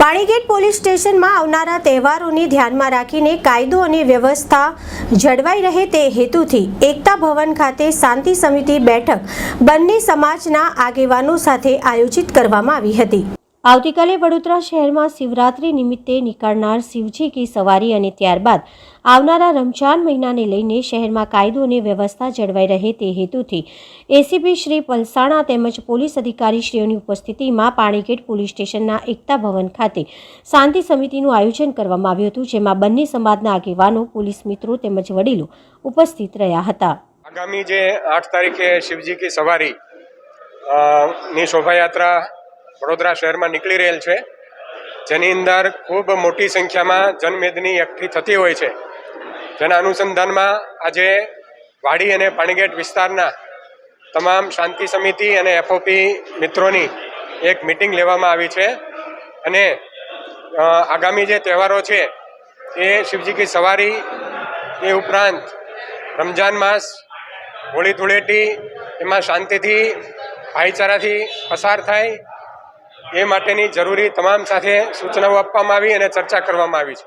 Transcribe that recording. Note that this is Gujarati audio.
પાણીગેટ પોલીસ સ્ટેશનમાં આવનારા તહેવારોને ધ્યાનમાં રાખીને કાયદો અને વ્યવસ્થા જળવાઈ રહે તે હેતુથી એકતા ભવન ખાતે શાંતિ સમિતિ બેઠક બંને સમાજના આગેવાનો સાથે આયોજિત કરવામાં આવી હતી. આવતીકાલે વડોદરા શહેરમાં શિવરાત્રી નિમિત્તે નીકળનાર શિવજી કી સવારી અને ત્યારબાદ આવનારા રમજાન મહિનાને લઈને શહેરમાં કાયદો અને વ્યવસ્થા જળવાઈ રહે તે હેતુથી એસીપી શ્રી પલસાણા તેમજ પોલીસ અધિકારીશ્રીઓની ઉપસ્થિતિમાં પાણીગેટ પોલીસ સ્ટેશનના એકતા ભવન ખાતે શાંતિ સમિતિનું આયોજન કરવામાં આવ્યું હતું, જેમાં બંને સમાજના આગેવાનો, પોલીસ મિત્રો તેમજ વડીલો ઉપસ્થિત રહ્યા હતા. આગામી જે આઠ તારીખે શિવજી કી સવારી ની શોભાયાત્રા વડોદરા શહેરમાં નીકળી રહેલ છે. જેની અંદર ખૂબ મોટી સંખ્યામાં જનમેદની એકઠી થતી હોય છે. જેના અનુસંધાનમાં આજે વાડી અને પાણીગેટ વિસ્તારના તમામ શાંતિ સમિતિ અને એફઓપી મિત્રોની એક મિટિંગ લેવામાં આવી છે. અને આગામી જે તહેવારો છે, એ શિવજી કી સવારી, એ ઉપરાંત રમજાન માસ, હોળી ધૂળેટી, એમાં શાંતિથી, ભાઈચારાથી પસાર થાય એ માટેની જરૂરી તમામ સાથે સૂચનાઓ આપવામાં આવી અને ચર્ચા કરવામાં આવી છે.